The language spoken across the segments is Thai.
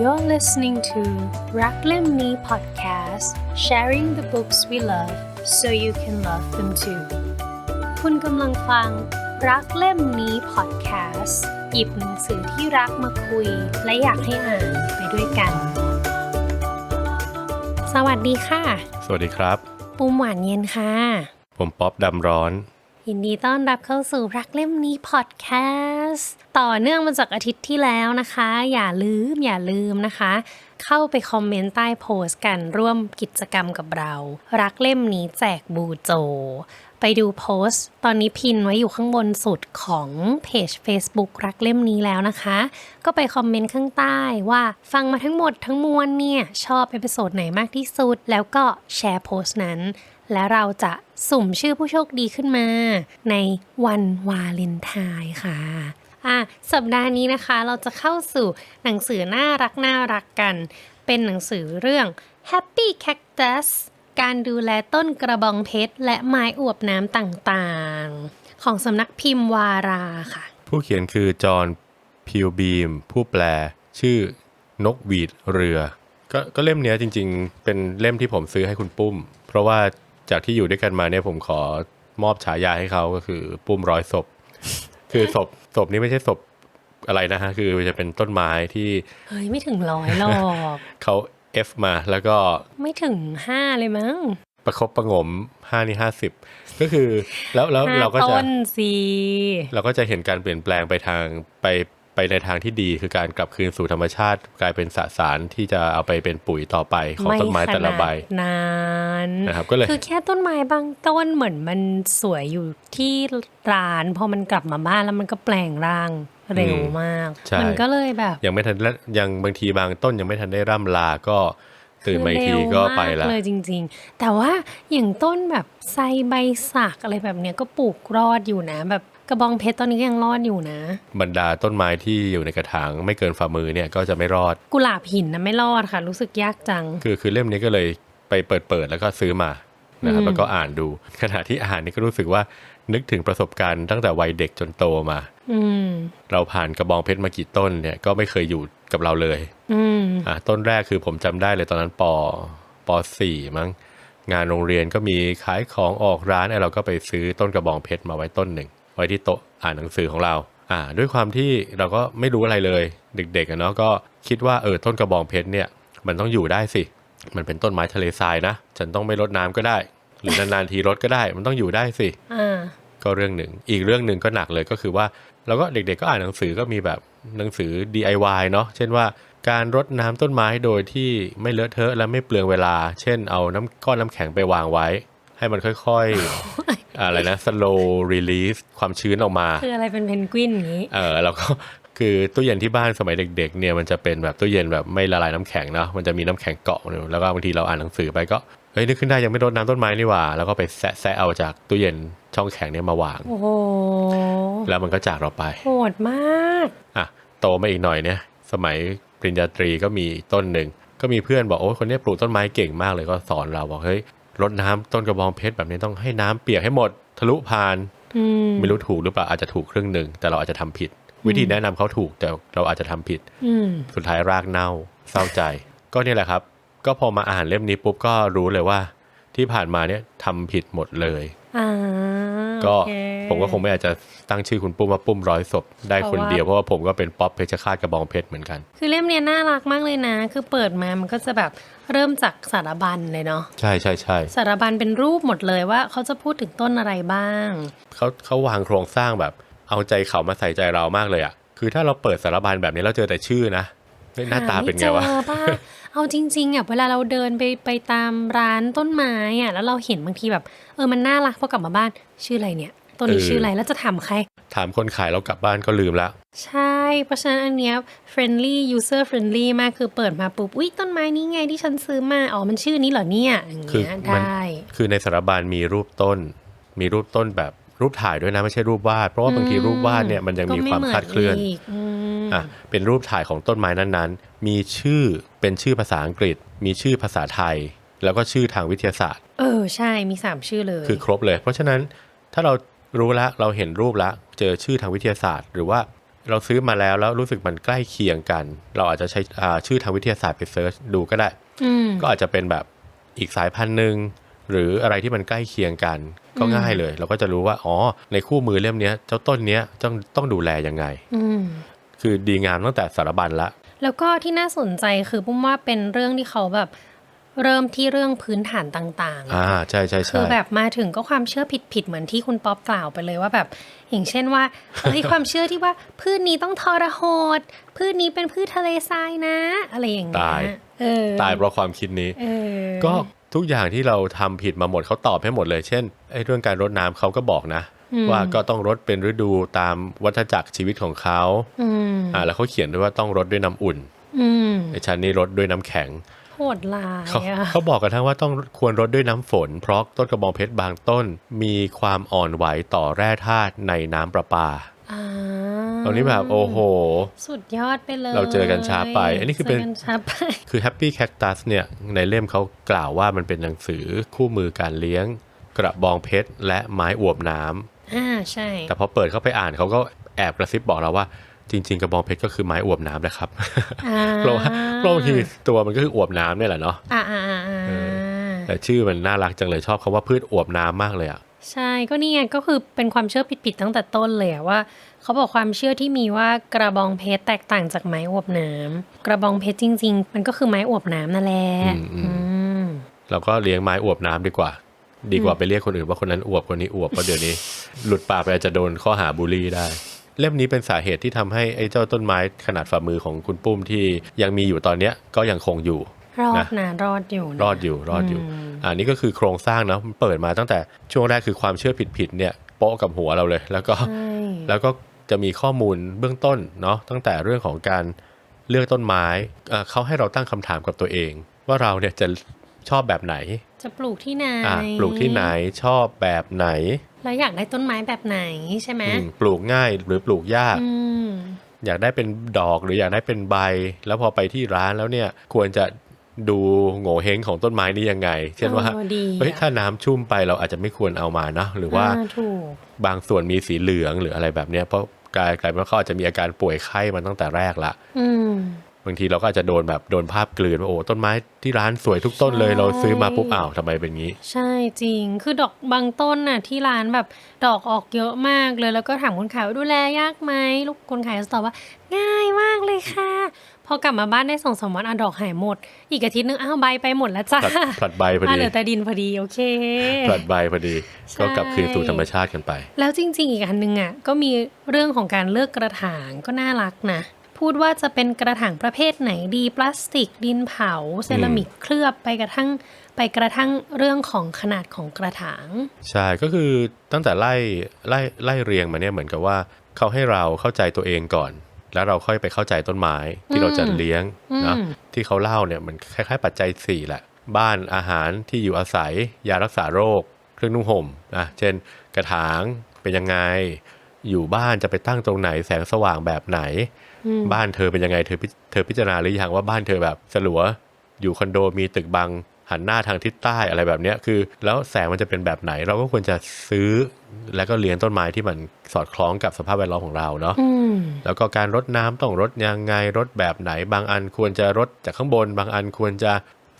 You're listening to รักเล่มนี้ podcast sharing the books we love so you can love them too คุณกำลังฟัง รักเล่มนี้ podcast หยิบหนังสือที่รักมาคุย และอยากให้อ่านไปด้วยกัน สวัสดีค่ะ สวัสดีครับ ปุ้มหวานเย็นค่ะ ผมป๊อปดำร้อน ยินดีต้อนรับเข้าสู่รักเล่มนี้พอดแคสต์ต่อเนื่องมาจากอาทิตย์ที่แล้วนะคะ อย่าลืมอย่าลืมนะคะ เข้าไปคอมเมนต์ใต้โพสต์กันร่วมกิจกรรมกับเรา รักเล่มนี้แจกบูโจ ไปดูโพสต์ ตอนนี้พินไว้อยู่ข้างบนสุดของเพจ Facebook รักเล่มนี้แล้วนะคะ ก็ไปคอมเมนต์ข้างใต้ว่าฟังมาทั้งหมดทั้งมวลเนี่ย ชอบเอพิโซดไหนมากที่สุด แล้วก็แชร์โพสต์นั้น และเราจะสุ่มชื่อผู้โชคดีขึ้นมา ในวันวาเลนไทน์ค่ะอะสัปดาห์นี้นะคะเราจะเข้าสู่หนังสือน่ารักน่ารักกัน เป็นหนังสือเรื่อง Happy Cactus การดูแลต้นกระบองเพชรและไม้อวบน้ำต่างๆ ของสำนักพิมพ์วาราค่ะ ผู้เขียนคือจอห์นพิวบีม ผู้แปล ชื่อนกหวีดเรือ ก็ก็เล่มนี้จริงๆ เป็นเล่มที่ผมซื้อให้คุณปุ้ม เพราะว่า จากที่อยู่ด้วยกันมาเนี่ยผมขอมอบฉายาให้เขาก็คือปุ้มร้อยศพ คือศพศพนี้ไม่ใช่ศพอะไรนะฮะคือจะเป็นต้นไม้ที่เฮ้ยไม่ถึงร้อยหรอกเขา F มาแล้วก็ไม่ถึงห้าเลยมั้งประคบประหงมห้านี่ห้าสิบก็คือแล้วแล้วห้าเราก็จะต้นสิเราก็จะเห็นการเปลี่ยนแปลงไปทางไป ไปในทางที่ดีคือการกลับคืนสู่ธรรมชาติ กลายเป็นสสารที่จะเอาไปเป็นปุ๋ยต่อไปของต้นไม้แต่ละใบขนาดนั้นนะครับก็เลยคือแค่ต้นไม้บางต้นเหมือนมันสวยอยู่ที่ร้านพอมันกลับมาบ้านแล้วมันก็แปลงร่างเร็วมากใช่มันก็เลยแบบ ยังไม่ทันได้ยังบางทีบางต้นยังไม่ทันได้ร่ำลาก็ตื่นมาอีกทีเร็วก็มากไปละเลยจริง ๆ แต่ว่าอย่างต้นแบบไซใบสักอะไรแบบเนี้ยก็ปลูกรอดอยู่นะ แบบ กระบองเพชรตอนนี้ก็ยังรอดอยู่นะ บรรดาต้นไม้ที่อยู่ในกระถางไม่เกินฝ่ามือเนี่ยก็จะไม่รอด กุหลาบหินนะไม่รอดค่ะ รู้สึกยากจัง คือคือเล่มนี้ก็เลยไปเปิดเปิดแล้วก็ซื้อมานะครับอืมแล้วก็อ่านดูขณะที่อ่านนี่ก็รู้สึกว่านึกถึงประสบการณ์ตั้งแต่วัยเด็กจนโตมาอืมเราผ่านกระบองเพชรมากี่ต้นเนี่ยก็ไม่เคยอยู่กับเราเลยอืมอะต้นแรกคือผมจำได้เลยตอนนั้นปปสี่มั้งงานโรงเรียนก็มีขายของออกร้านไอ้เราก็ไปซื้อต้นกระบองเพชรมาไว้ต้นหนึ่ง ไว้ที่โต๊ะอ่านหนังสือของเราอ่าด้วยความที่เราก็ไม่รู้อะไรเลยเด็กๆอะเนาะก็คิดว่าเออต้นกระบองเพชรเนี่ยมันต้องอยู่ได้สิ มันเป็นต้นไม้ทะเลทรายนะ ฉันต้องไม่รดน้ำก็ได้ หรือนานๆทีรดก็ได้ มันต้องอยู่ได้สิอ่าก็เรื่องหนึ่ง อีกเรื่องหนึ่งก็หนักเลยก็คือว่าเราก็เด็กๆก็อ่านหนังสือก็มีแบบหนังสือ DIY เนาะเช่นว่าการรดน้ำต้นไม้โดยที่ไม่เลอะเทอะและไม่เปลืองเวลา เช่นเอาน้ำก้อนน้ำแข็งไปวางไว้ ให้มันค่อยๆ อะไรนะ slow release ความชื้นออกมา คืออะไรเป็นเพนกวินอย่างนี้ เออแล้วก็คือตู้เย็นที่บ้านสมัยเด็ก ๆ เนี่ยมันจะเป็นแบบตู้เย็นแบบไม่ละลายน้ำแข็งเนาะมันจะมีน้ำแข็งเกาะอยู่แล้วก็บางทีเราอ่านหนังสือไปก็เฮ้ยนึกขึ้นได้ยังไม่รดน้ำต้นไม้นี่หว่า แล้วก็ไปแซะแซะเอาจากตู้เย็นช่องแข็งเนี่ยมาวางโอ้โหแล้วมันก็จากเราไปโหดมากอะโตมาอีกหน่อยเนี่ย สมัยปริญญาตรีก็มีต้นหนึ่งก็มีเพื่อนบอกโอ้ยคนเนี้ยปลูกต้นไม้เก่งมากเลยก็สอนเราบอกเฮ้ย รดน้ำต้นกระบองเพชรแบบนี้ต้องให้น้ำเปียกให้หมดทะลุผ่านอืมไม่รู้ถูกหรือเปล่าอาจจะถูกครึ่งหนึ่งแต่เราอาจจะทำผิด วิธีแนะนำเขาถูกแต่เราอาจจะทำผิดอืมสุดท้ายรากเน่าเศร้าใจ ก็เนี่ยแหละครับ ก็พอมาอ่านเล่มนี้ปุ๊บก็รู้เลยว่า ที่ผ่านมาเนี่ยทำผิดหมดเลยอ่า ก็โอเคผมก็คงไม่อาจจะตั้งชื่อคุณปุ้มว่าปุ้มร้อยศพได้คนเดียวเพราะว่าผมก็เป็นป๊อปเพชรฆาตกระบองเพชรเหมือนกัน คือเล่มเนี้ยน่ารักมากเลยนะ คือเปิดมามันก็จะแบบเริ่มจากสารบัญเลยเนาะใช่ใช่ใช่สารบัญเป็นรูปหมดเลยว่าเขาจะพูดถึงต้นอะไรบ้างเขาเขาวางโครงสร้างแบบ เอาใจเขามาใส่ใจเรามากเลยอะ่ะคือถ้าเราเปิดสารบัญแบบนี้เราเจอแต่ชื่อนะเฮ้ยหน้าตาเป็นไงวะหาม่ เจอป่ะเอาจริงๆอะเวลาเราเดินไปไปตามร้านต้นไม้อะแล้วเราเห็นบางทีแบบ เออมันน่ารักพอกลับมาบ้านชื่ออะไรเนี่ยต้นนี้เออชื่ออะไรแล้วจะถามใคร ถามคนขายเรากลับบ้านก็ลืมละใช่ เพราะฉะนั้นอันเนี้ย friendly user friendly มากคือเปิดมาปุ๊บอุ๊ยต้นไม้นี้ไงที่ฉันซื้อมาอ๋อมันชื่อนี้เหรอเนี่ยอย่างคือเงี้ยมันได้ คือในสารบัญมีรูปต้น มีรูปต้นแบบ รูปถ่ายด้วยนะไม่ใช่รูปวาด เพราะว่าบางทีรูปวาดเนี่ยมันยังมีความคลาดเคลื่อนก็ไม่หมืกอืมอะเป็นรูปถ่ายของต้นไม้นั้นๆ มีชื่อเป็นชื่อภาษาอังกฤษ มีชื่อภาษาไทย แล้วก็ชื่อทางวิทยาศาสตร์ เออใช่มีสามชื่อเลย คือครบเลย เพราะฉะนั้นถ้าเรารู้ละเราเห็นรูปละเจอชื่อทางวิทยาศาสตร์ หรือว่าเราซื้อมาแล้วแล้วรู้สึกมันใกล้เคียงกัน เราอาจจะใช้อ่าชื่อทางวิทยาศาสตร์ไปเซิร์ชดูก็ได้อืมก็อาจจะเป็นแบบอีกสายพันธุ์หนึ่งหรืออะไรที่มันใกล้เคียงกัน ก็ง่ายเลย เราก็จะรู้ว่าอ๋อในคู่มือเล่มเนี้ยเจ้าต้นเนี้ยต้องต้องดูแลยังไงอืมคือดีงามตั้งแต่สารบัญละ แล้วก็ที่น่าสนใจคือปุ้มว่าเป็นเรื่องที่เขาแบบเริ่มที่เรื่องพื้นฐานต่างๆ อ่าใช่ใช่คืใช่อแบบมาถึงก็ความเชื่อผิดๆเหมือนที่คุณป๊อปกล่าวไปเลยว่าแบบ อย่างเช่นว่าเอ้ยความเชื่อที่ว่าพืชนี้ต้องทรหดพืชนี้เป็นพืชทะเลทรายนะ อะไรอย่างเงี้ยเออตายเพราะความคิดนี้เออก็ ทุกอย่างที่เราทำผิดมาหมดเขาตอบให้หมดเลย เช่นไอ้เรื่องการรดน้ำเขาก็บอกนะ ว่าก็ต้องรดเป็นฤดูตามวัฏจักรชีวิตของเขาอืมอ่าแล้วเขาเขียนด้วยว่าต้องรดด้วยน้ำอุ่นอืมไอ้ชั้นนี้รดด้วยน้ำแข็งโหดลายเขาอะเขาบอกกันทั้งว่าต้องควรรดด้วยน้ำฝน เพราะต้นกระบองเพชรบางต้น มีความอ่อนไหวต่อแร่ธาตุในน้ำประปา อ่าตอนนี้แบบโอ้โห สุดยอดไปเลย เราเจอกันช้าไป อันนี้คือเป็นจกันช้าไปคือ Happy Cactus เนี่ย ในเล่มเขากล่าวว่ามันเป็นหนังสือคู่มือการเลี้ยง กระบองเพชรและไม้อวบน้ำอ่าใช่ แต่พอเปิดเข้าไปอ่านเขาก็แอบกระซิบบอกเราว่าจริง ๆ กระบองเพชรก็คือไม้อวบน้ำนะครับอ่าเพราะว่าเพราะบางทีตัวมันก็คืออวบน้ำเนี่ยแหละเนาะอ่าอ่าอ่าอ่าเอแต่ชื่อมันน่ารักจังเลยชอบคาว่าพืชอวบน้ำมากเลยอะ ใช่ก็นี่ไงก็คือเป็นความเชื่อผิดๆตั้งแต่ต้นเลยอะว่า เขาบอกความเชื่อที่มีว่ากระบองเพชรแตกต่างจากไม้อวบน้ำกระบองเพชรจริง ๆ มันก็คือไม้อวบน้ำนั่นแหละอืม เราก็เลี้ยงไม้อวบน้ำดีกว่า ดีกว่าไปเรียกคนอื่นว่าคนนั้นอวบคนนี้อวบเพราะเดี๋ยวนี้ หลุดปากไปอาจจะโดนข้อหาบูลลี่ได้ เล่มนี้เป็นสาเหตุที่ทำให้ไอ้เจ้าต้นไม้ขนาดฝ่ามือของคุณปุ้มที่ยังมีอยู่ตอนเนี้ยก็ยังคงอยู่ รอดนะนะรอดอยู่นะรอดอยู่รอดอยู่อันนี้ก็คือโครงสร้างนะมันเปิดมาตั้งแต่ช่วงแรกคือความเชื่อผิดๆเนี่ยโป๊ะกับหัวเราเลย แล้วก็ใช่แล้วก็จะมีข้อมูลเบื้องต้นเนาะตั้งแต่เรื่องของการเลือกต้นไม้เอ่อเขาให้เราตั้งคำถามกับตัวเอง ว่าเราเนี่ยจะชอบแบบไหน จะปลูกที่ไหนอะปลูกที่ไหนชอบแบบไหนแล้วอยากได้ต้นไม้แบบไหนใช่ไหมอืมปลูกง่ายหรือปลูกยากอืมอยากได้เป็นดอกหรืออยากได้เป็นใบ แล้วพอไปที่ร้านแล้วเนี่ยควรจะ ดูโง่เฮงของต้นไม้นี้ยังไง เช่นว่าออดีเฮ้ยอะถ้าน้ำชุ่มไปเราอาจจะไม่ควรเอามานะหรือว่าอ่ถูกบางส่วนมีสีเหลืองหรืออะไรแบบเนี้ยเพราะกลายกลายเป็นว่าเขาอาจจะมีอาการป่วยไข้มาตั้งแต่แรกละอืมบางทีเราก็อาจจะโดนแบบโดนภาพกลืนว่าโอ้ต้นไม้ที่ร้านสวยทุกต้นเลยใช่เราซื้อมาปุ๊บอ้าวทำไมเป็นงี้ ใช่จริงคือดอกบางต้นน่ะที่ร้านแบบดอกออกเยอะมากเลยแล้วก็ถามคนขายว่าดูแลยากไหมลูกคนขายก็ตอบว่า ง่ายมากเลยค่ะ พอกลับมาบ้านได้สองสามวันอะดอกหายหมด อีกอาทิตย์นึงอ้าวใบไปหมดแล้วจ้าผลัดผลัดใบพออะดีเหลือแต่ดินพอดีโอเคผลัดใบพอดีใช่ก็กลับคืนสู่ธรรมชาติกันไป แล้วจริง ๆ อีกอันหนึงอะก็มีเรื่องของการเลือกกระถางก็น่ารักนะพูดว่าจะเป็นกระถางประเภทไหนดีพลาสติกดินเผา เซรามิกเคลือบไปกระทั่งไปกระทั่งเรื่องของขนาดของกระถาง ใช่ก็คือตั้งแต่ไล่ไล่ไล่เรียงมาเนี่ยเหมือนกับว่าเขาให้เราเข้าใจตัวเองก่อน แล้วเราค่อยไปเข้าใจต้นไม้ที่เราจะเลี้ยงนะอืมที่เขาเล่าเนี่ยมันคล้ายๆ ปัจจัยสี่แหละ บ้านอาหารที่อยู่อาศัย ยารักษาโรค เครื่องนุ่งห่มอะเช่น กระถางเป็นยังไง อยู่บ้านจะไปตั้งตรงไหนแสงสว่างแบบไหน บ้านเธอเป็นยังไงเธอพิเธอพิจารณาหรือยังว่าบ้านเธอแบบสลัว อยู่คอนโดมีตึกบังหันหน้าทางทิศใต้อะไรแบบเนี้ยคือ แล้วแสงมันจะเป็นแบบไหนเราก็ควรจะซื้อ แล้วก็เลี้ยงต้นไม้ที่มันสอดคล้องกับสภาพแวดล้อมของเราเนาะอืมแล้วก็การรดน้ำต้องรดยังไงรดแบบไหน บางอันควรจะรดจากข้างบน บางอันควรจะ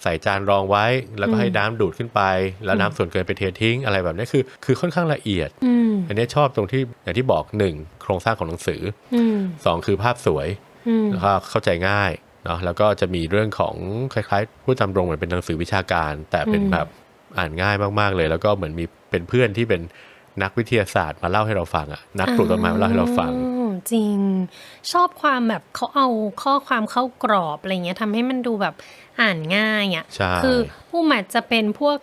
ใส่จานรองไว้ แล้วก็ให้น้ำดูดขึ้นไป แล้วน้ำส่วนเกินไปเททิ้งอะไรแบบนี้คือ คือค่อนข้างละเอียดอืมอันนี้ชอบตรงที่อย่างที่บอกหนึ่งโครงสร้างของหนังสืออืมสองคือภาพสวยอืมแล้วก็เข้าใจง่ายเนาะแล้วก็จะมีเรื่องของคล้ายๆพูดตามตรงเหมือนเป็นหนังสือวิชาการ แต่เป็นอืมแบบอ่านง่ายมากๆเลย แล้วก็เหมือนมีเป็นเพื่อนที่เป็น นักวิทยาศาสตร์มาเล่าให้เราฟังอะนักปลูกต้นไม้มาเล่าให้เราฟังอ๋อจริง ชอบความแบบเขาเอาข้อความเข้ากรอบอะไรเงี้ยทำให้มันดูแบบอ่านง่ายอะใช่คือผู้หมัดจะเป็นพวก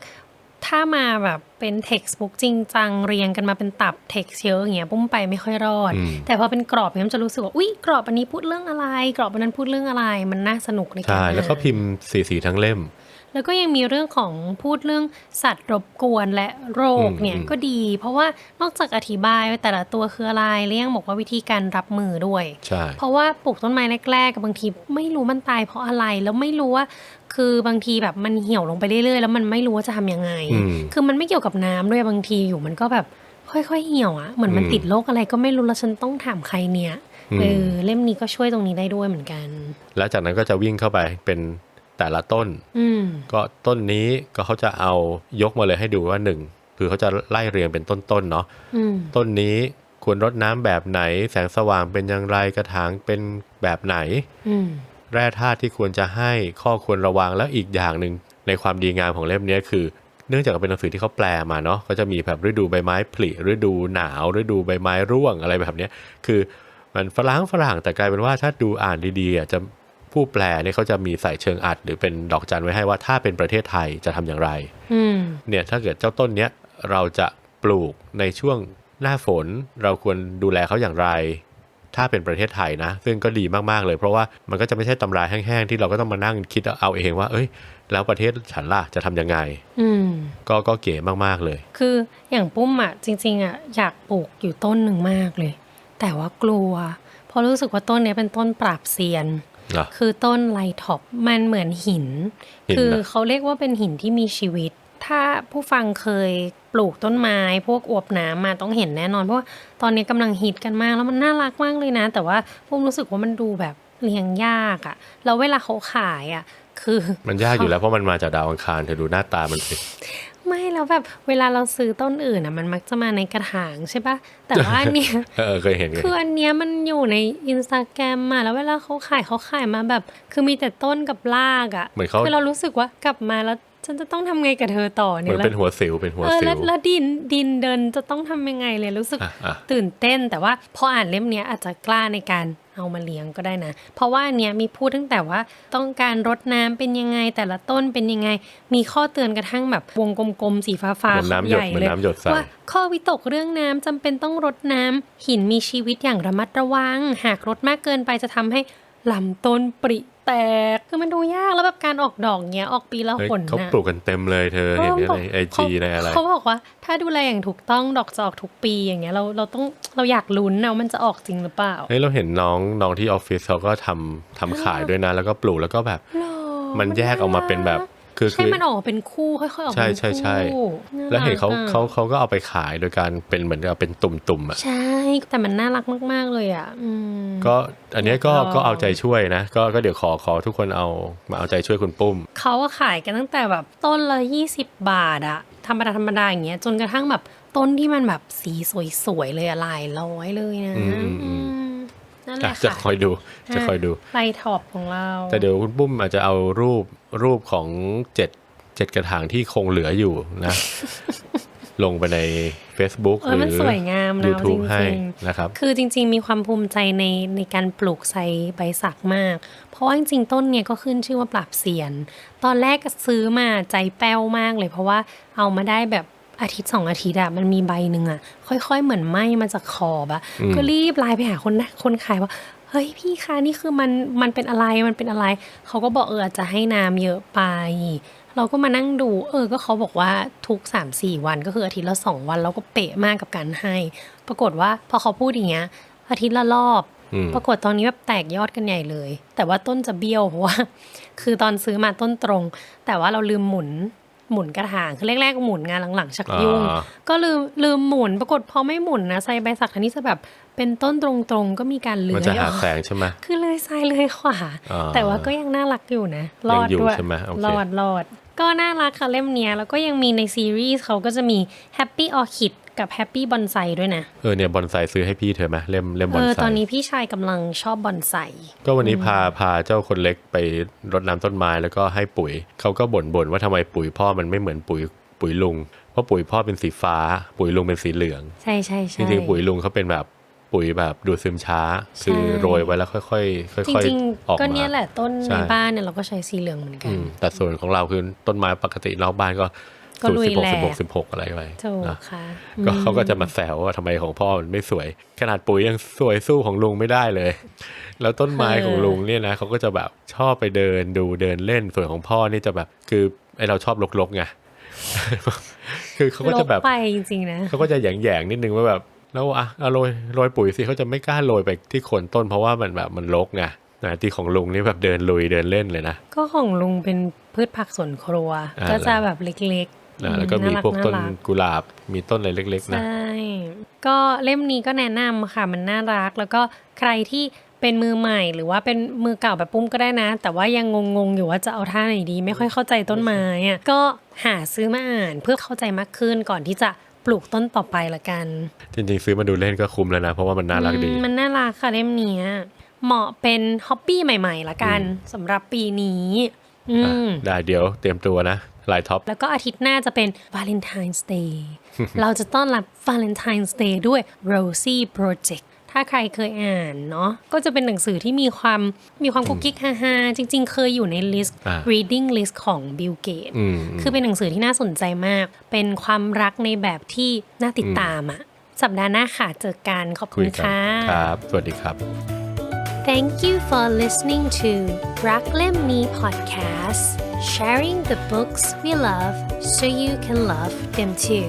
ถ้ามาแบบเป็น textbook จริงจังเรียงกันมาเป็นตับ text เยอะอย่างเงี้ยปุ้มไปไม่ค่อยรอดอืมแต่พอเป็นกรอบเนี่ยมันจะรู้สึกว่าอุ๊ยกรอบอันนี้พูดเรื่องอะไร กรอบอันนั้นพูดเรื่องอะไร มันน่าสนุกในการใช่อ่านแล้วก็พิมพ์สีสีทั้งเล่ม แล้วก็ยังมีเรื่องของพูดเรื่องสัตว์รบกวนและโรคเนี่ยอืมก็ดี เพราะว่านอกจากอธิบายว่าแต่ละตัวคืออะไรแล้วยังบอกว่าวิธีการรับมือด้วยใช่เพราะว่าปลูกต้นไม้แรกๆบางทีไม่รู้มันตายเพราะอะไรแล้วไม่รู้ว่าคือบางทีแบบมันเหี่ยวลงไปเรื่อยๆ แล้วมันไม่รู้ว่าจะทำยังไงอืมคือมันไม่เกี่ยวกับน้ำด้วยบางทีอยู่มันก็แบบค่อยๆเหี่ยวอะเหมือนมันอืมติดโรคอะไรก็ไม่รู้แล้วฉันต้องถามใครเนี่ยอืมเออเล่มนี้ก็ช่วยตรงนี้ได้ด้วยเหมือนกัน แล้วจากนั้นก็จะวิ่งเข้าไปเป็น แต่ละต้นอืมก็ต้นนี้ก็เขาจะเอายกมาเลยให้ดูว่าหนึ่งคือเขาจะไล่เรียงเป็นต้นๆเนาะอืมต้นนี้ควรรดน้ำแบบไหน แสงสว่างเป็นอย่างไรกระถางเป็นแบบไหนอืมแร่ธาตุที่ควรจะให้ข้อควรระวังแล้วอีกอย่างหนึ่งในความดีงามของเล่มเนี้ยคือ เนื่องจากเป็นหนังสือที่เขาแปลมาเนาะก็จะมีแบบฤดูใบไม้ผลิฤดูหนาวฤดูใบไม้ร่วงอะไรแบบเนี้ยคือมันฝรั่งฝรั่งแต่กลายเป็นว่าถ้าดูอ่านดีๆอะจะ ผู้แปลเนี่ยเขาจะมีใส่เชิงอัด หรือเป็นดอกจันไว้ให้ว่าถ้าเป็นประเทศไทยจะทำอย่างไรอืมเนี่ยถ้าเกิดเจ้าต้นเนี้ยเราจะปลูกในช่วงหน้าฝนเราควรดูแลเขาอย่างไร ถ้าเป็นประเทศไทยนะ ซึ่งก็ดีมากๆเลย เพราะว่ามันก็จะไม่ใช่ตำราแห้งๆที่เราก็ต้องมานั่งคิดเอาเองว่า เอ้ย แล้วประเทศฉันล่ะจะทำยังไงอืมก็ก็เก๋มากๆเลย คืออย่างปุ้มอะจริง ๆอะอยากปลูกอยู่ต้นหนึ่งมากเลย แต่ว่ากลัวเพราะรู้สึกว่าต้นเนี้ยเป็นต้นปราบเซียนนะ คือต้นไลท็อปมันเหมือนหินหินคือนะเขาเรียกว่าเป็นหินที่มีชีวิต ถ้าผู้ฟังเคยปลูกต้นไม้ พวกอวบน้ำมาต้องเห็นแน่นอน เพราะว่าตอนนี้กำลังฮิตกันมากแล้วมันน่ารักมากเลยนะ แต่ว่าปุ้มรู้สึกว่ามันดูแบบเลี้ยงยากอะ่ะแล้วเวลาเขาขายอะ่ะ คือ มันยากอยู่แล้วเพราะมันมาจากดาวอังคารเธอดูหน้าตามันสิ ไม่แล้วแบบเวลาเราซื้อต้นอื่นอะมันมักจะมาในกระถางใช่ปะแต่ว่าอันเนี้ยเออเคยเห็นเคยคือเห็นอันเนี้ยมันอยู่ในอินสตาแกรมอะแล้วเวลาเขาขายเขาขายมาแบบ คือมีแต่ต้นกับรากอะเหมือนเขาคือเรารู้สึกว่ากลับมาแล้ว ฉันจะต้องทำไงกับเธอต่อเหเนี่มืยอนเป็นหัวสิวเป็นหัวเออสิแล้ววแล้วดินดินเดินจะต้องทำยังไงเลยรู้สึกอะอะตื่นเต้น แต่ว่าพออ่านเล่มเนี้ยอาจจะกล้าในการเอามาเลี้ยงก็ได้นะ เพราะว่าอันเนี้ยมีพูดตั้งแต่ว่าต้องการรดน้ำเป็นยังไง แต่ละต้นเป็นยังไง มีข้อเตือนกระทั่งแบบวงกลมๆสีฟ้าฟ้าเหมือนน้ำหยดใญ่เหมือนเลยน้ำหยดใส่ว่าข้อวิตกเรื่องน้ำจำเป็นต้องรดน้ำหินมีชีวิตอย่างระมัดระวัง หากรดมากเกินไปจะทำให้ ลำต้นปริแตกคือมันดูยากแล้วแบบการออกดอกเนี้ยออกปีละเฮ้ยหนเขานะปลูกกันเต็มเลยเธอเห็นออในไอจีในอะไรเขาบอกว่า ถ้าดูแลอย่างถูกต้องดอกจะออกทุกปีอย่างเงี้ยเราเราต้องเราอยากลุ้นนะว่ามันจะออกจริงหรือเปล่าเฮ้ยเราเห็นน้องน้องที่ออฟฟิศเขาก็ทำทำขายด้วยนะ แล้วก็ปลูกแล้วก็แบบหรอมันแยกออกมาเป็นแบบ คือใช่คือมันออกมาเป็นคู่ค่อยๆออกมาใช่เป็นใช่ใช่คู่แล้วเห็นเขารักอะเขาเขาก็เอาไปขายโดยการเป็นเหมือนกับเป็นตุ่มๆอะใช่แต่มันน่ารักมากๆเลยอะอืมก็อันเนี้ยก็อยากลองก็เอาใจช่วยนะ ก็ก็เดี๋ยวขอขอทุกคนเอามาเอาใจช่วยคุณปุ้มเขาก็ขายกันตั้งแต่แบบต้นละยี่สิบบาทอะธรรมดาธรรมดาอย่างเงี้ยจนกระทั่งแบบต้นที่มันแบบสีสวยๆเลยอะหลายร้อยเลยนะอืมอืมอืมอืม นั่นแหอะละจะค่ะคอยดูจะคอยดูไลท็อปของเรา แต่เดี๋ยวคุณปุ้มอาจจะเอารูปรูปของเจ็ดเจ็ดกระถางที่คงเหลืออยู่นะ ลงไปใน Facebook เอหอรืมันอสวยงามนะ YouTube จริงๆให้นะครับ คือจริง ๆ มีความภูมิใจในในการปลูกไซใบสักมาก เพราะว่าจริงๆ ต้นเนี่ยก็ขึ้นชื่อว่าปราบเซียน ตอนแรกก็ซื้อมาใจแป้วมากเลย เพราะว่าเอามาได้แบบ อาทิตย์สองอาทิตย์อะมันมีใบหนึ่งอะค่อย ๆ เหมือนไหมมาจากขอบอะอืมก็รีบไลน์ไปหาคนนะคนขายว่าเฮ้ยพี่คะนี่คือมันมันเป็นอะไรมันเป็นอะไร เขาก็บอกเอออาจจะให้น้ำเยอะไป เราก็มานั่งดู เออก็เขาบอกว่าทุก3ามสี่วันก็คืออาทิตย์ละสองวันเราก็เป๊ะมากกับการให้ ปรากฏว่าพอเขาพูดอย่างเงี้ยอาทิตย์ละรอบอืมปรากฏตอนนี้แบบแตกยอดกันใหญ่เลย แต่ว่าต้นจะเบี้ยวเพราะว่า คือตอนซื้อมาต้นตรง แต่ว่าเราลืมหมุน หมุนกระถางคือแรกๆหมุนงานหลังๆชักยุ่ง อ่า ก็ลืมลืมหมุนปรากฏพอไม่หมุนนะไซใบสักอันนี้จะแบบเป็นต้นตรงๆก็มีการเลื้มันอยจะอหาอกแสงใช่ไหม คือเลยซ้ายเลยขวาอ่าแต่ว่าก็ยังน่ารักอยู่นะรอดยังอยู่ด้วยใช่ไหมโอเค รอดรอดก็น่ารักค่ะเล่มเนี้ยแล้วก็ยังมีในซีรีส์เขาก็จะมี Happy Orchid กับ Happy Bonsai ด้วยนะ เออเนี่ยบอนไซซื้อให้พี่เธอไหมเล่มเล่มบเออนอไซตอนนี้พี่ชายกำลังชอบบอนไซก็วันนี้พาพาเจ้าคนเล็กไปรดน้ำต้นไม้แล้วก็ให้ปุ๋ย เขาก็บ่นบ่นว่าทำไมปุ๋ยพ่อมันไม่เหมือนปุ๋ยปุ๋ยลุง เพราะปุ๋ยพ่อเป็นสีฟ้า ปุ๋ยลุงเป็นสีเหลือง ใช่ใช่จใช่ริงๆปุ๋ยลุงเขาเป็นแบบปุ๋ยแบบดูดซึมช้า คือโรยไว้แล้วค่อยๆค่อยจๆริงออกๆก็มาเนี้ยแหละต้นใช่ในบ้านเนี่ยเราก็ใช้สีเหลืองเหมือนกัอืนมแต่ส่วนของเราคือต้นไม้ปกตินอกบ้านก็ ก็สูตรลุยสิบหกแหละสิบหกสิบหกอะไรไปถูกนะค่ะก็อืมเขาก็จะมาแซวว่าทำไมของพ่อมันไม่สวย ขนาดปุ๋ยยังสวยสู้ของลุงไม่ได้เลย แล้วต้นไม้ของลุงเนี่ยนะเขาก็จะแบบชอบไปเดินดูเดินเล่นส่วนของพ่อนี่จะแบบคือไอเราชอบลกๆไง คือเขาก็จะแบบลไปจริงๆนะ เขาก็จะแหยงๆนิดนึงว่าแบบแล้วอะเอาโรยโรยปุ๋ยสิเขาจะไม่กล้าโรยไปที่โคนต้นเพราะว่ามันแบบมันรกไงนะที่ของลุงนี่แบบเดินลุยเดินเล่นเลยนะ ก็ของลุงเป็นพืชผักสวนครัว อ่า ก็จะแบบเล็ก นะแล้วก็มีน่ารักพวกต้นน่ารักกุหลาบมีต้นอะไรเล็กๆนะใช่ก็เล่มนี้ก็แนะนำค่ะมันน่ารัก แล้วก็ใครที่เป็นมือใหม่หรือว่าเป็นมือเก่าแบบปุ้มก็ได้นะ แต่ว่ายังงงๆอยู่ว่าจะเอาท่าไหนดี ไม่ค่อยเข้าใจต้นไม้อะก็หาซื้อมาอ่านเพื่อเข้าใจมากขึ้นก่อนที่จะปลูกต้นต่อไปละกัน จริงๆ ซื้อมาดูเล่นก็คุ้มแล้วนะ เพราะว่ามันน่ารักดีอืมมันน่ารักค่ะเล่มเนี้ยเหมาะเป็นฮ็อบบี้ใหม่ๆละกันสำหรับปีนี้อือะม ได้เดี๋ยวเตรียมตัวนะลายท็อป แล้วก็อาทิตย์หน้าจะเป็น Valentine's Day เราจะต้อนรับ Valentine's Day ด้วย Rosie Project ถ้าใครเคยอ่านเนาะก็จะเป็นหนังสือที่มีความมีความกุ๊กกิ๊กฮาๆจริง ๆ เคยอยู่ในลิสต์อ่า reading list ของ Bill Gates อืมคือเป็นหนังสือที่น่าสนใจมาก เป็นความรักในแบบที่น่าติดตามอะสัปดาห์หน้าค่ะเจอกันขอบคุคุยณกันค่ะครับ สวัสดีครับ Thank you for listening to รักเล่มนี้ podcast sharing the books we love so you can love them too